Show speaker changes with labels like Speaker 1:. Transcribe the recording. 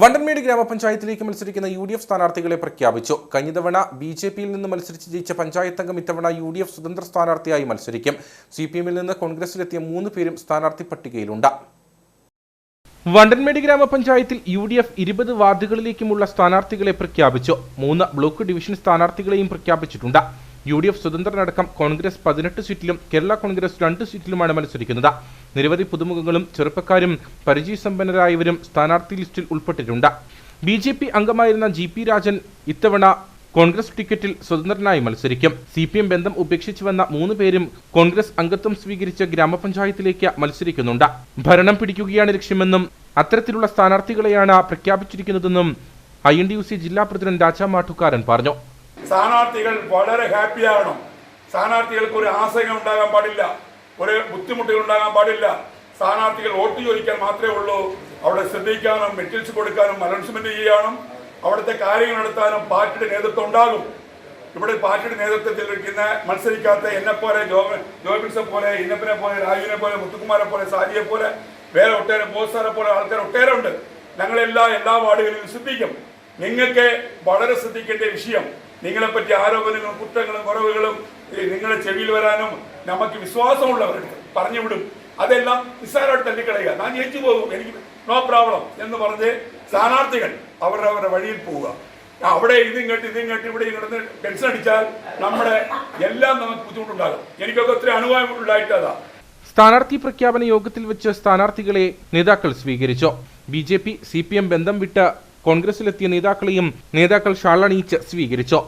Speaker 1: വണ്ടൻമേട് ഗ്രാമപഞ്ചായത്തിലേക്ക് മത്സരിക്കുന്ന U D F സ്ഥാനാർത്ഥികളെ പ്രഖ്യാപിച്ചു. കഴിഞ്ഞ തവണ ബി ജെ പിയിൽ നിന്ന് മത്സരിച്ച് ജയിച്ച പഞ്ചായത്ത് അംഗം ഇത്തവണ യു ഡി എഫ് സ്വതന്ത്ര സ്ഥാനാർത്ഥിയായി മത്സരിക്കും. സി പി എമ്മിൽ നിന്ന് കോൺഗ്രസിലെത്തിയ മൂന്ന് പേരും സ്ഥാനാർത്ഥി പട്ടികയിലുണ്ട്. വണ്ടൻമേട് ഗ്രാമപഞ്ചായത്തിൽ യു ഡി എഫ് ഇരുപത് വാർഡുകളിലേക്കുമുള്ള സ്ഥാനാർത്ഥികളെ പ്രഖ്യാപിച്ചു. മൂന്ന് ബ്ലോക്ക് ഡിവിഷൻ സ്ഥാനാർത്ഥികളെയും പ്രഖ്യാപിച്ചിട്ടുണ്ട്. യു ഡി എഫ് സ്വതന്ത്രനടക്കം കോൺഗ്രസ് പതിനെട്ട് സീറ്റിലും കേരള കോൺഗ്രസ് രണ്ട് സീറ്റിലുമാണ് മത്സരിക്കുന്നത്. നിരവധി പുതുമുഖങ്ങളും ചെറുപ്പക്കാരും പരിചയസമ്പന്നരായവരും സ്ഥാനാർത്ഥി ലിസ്റ്റിൽ ഉൾപ്പെട്ടിട്ടുണ്ട്. ബി ജെ പി അംഗമായിരുന്ന ജി പി രാജൻ ഇത്തവണ കോൺഗ്രസ് ടിക്കറ്റിൽ സ്വതന്ത്രനായി മത്സരിക്കും. സി പി എം ബന്ധം ഉപേക്ഷിച്ചു വന്ന മൂന്ന് പേരും കോൺഗ്രസ് അംഗത്വം സ്വീകരിച്ച ഗ്രാമപഞ്ചായത്തിലേക്ക് മത്സരിക്കുന്നുണ്ട്. ഭരണം പിടിക്കുകയാണ് ലക്ഷ്യമെന്നും അത്തരത്തിലുള്ള സ്ഥാനാർത്ഥികളെയാണ് പ്രഖ്യാപിച്ചിരിക്കുന്നതെന്നും I N D U C ജില്ലാ പ്രസിഡന്റ് രാജാ മാട്ടുക്കാരൻ പറഞ്ഞു.
Speaker 2: സ്ഥാനാർത്ഥികൾ വളരെ ഹാപ്പി ആവണം സ്ഥാനാർത്ഥികൾക്ക് ഒരു ആശങ്ക ഉണ്ടാകാൻ പാടില്ല. ഒരു ബുദ്ധിമുട്ടുകൾ ഉണ്ടാകാൻ പാടില്ല. സ്ഥാനാർത്ഥികൾ വോട്ട് ചോദിക്കാൻ മാത്രമേ ഉള്ളൂ. അവിടെ ശ്രദ്ധിക്കാനും മെറ്റീരിയൽസ് കൊടുക്കാനും അനൗൺസ്മെന്റ് ചെയ്യാനും അവിടുത്തെ കാര്യങ്ങൾ നടത്താനും പാർട്ടിയുടെ നേതൃത്വം ഉണ്ടാകും. ഇവിടെ പാർട്ടിയുടെ നേതൃത്വത്തിൽ ഇരിക്കുന്ന മത്സരിക്കാത്ത എന്നെ പോലെ ജോബ് ജോബിൻസെ പോലെ ഇന്നപ്പിനെ പോലെ രാജുവിനെ പോലെ മുത്തുകുമാരെ പോലെ സാജിയെ പോലെ വേറെ ഒട്ടേറെ ബോസാറെ പോലെ ആൾക്കാർ ഒട്ടേറെ ഉണ്ട്. ഞങ്ങളെല്ലാം എല്ലാ വാർഡുകളിലും ശ്രദ്ധിക്കും. നിങ്ങൾക്ക് വളരെ ശ്രദ്ധിക്കേണ്ട വിഷയം നിങ്ങളെപ്പറ്റി ആരോപണങ്ങളും കുറ്റങ്ങളും കുറവുകളും നിങ്ങളെ നിങ്ങളുടെ ചെവിയിൽ വരാനും നമുക്ക് വിശ്വാസമുള്ളവരുടെ പറഞ്ഞു വിടും. അതെല്ലാം നിസ്സാരമായിട്ട് തള്ളിക്കളയുക. ഞാൻ ജയിച്ചു പോകും. എനിക്ക് നോ പ്രോബ്ലം എന്ന് പറഞ്ഞ് സ്ഥാനാർത്ഥികൾ അവരുടെ അവരുടെ വഴിയിൽ പോവുക. അവിടെ ഇതും കേട്ട് ഇതും കേട്ട് ഇവിടെ കിടന്ന് ടെൻഷൻ അടിച്ചാൽ നമ്മുടെ എല്ലാം നമുക്ക് ബുദ്ധിമുട്ടുണ്ടാകും. എനിക്കൊക്കെ ഒത്തിരി അനുഭവം ഉണ്ടായിട്ടതാ.
Speaker 1: സ്ഥാനാർത്ഥി പ്രഖ്യാപന യോഗത്തിൽ വെച്ച് സ്ഥാനാർത്ഥികളെ നേതാക്കൾ സ്വീകരിച്ചു. B J P C P M ബന്ധം വിട്ട് കോൺഗ്രസിലെത്തിയ നേതാക്കളെയും നേതാക്കൾ ഷാളണിയിച്ച് സ്വീകരിച്ചു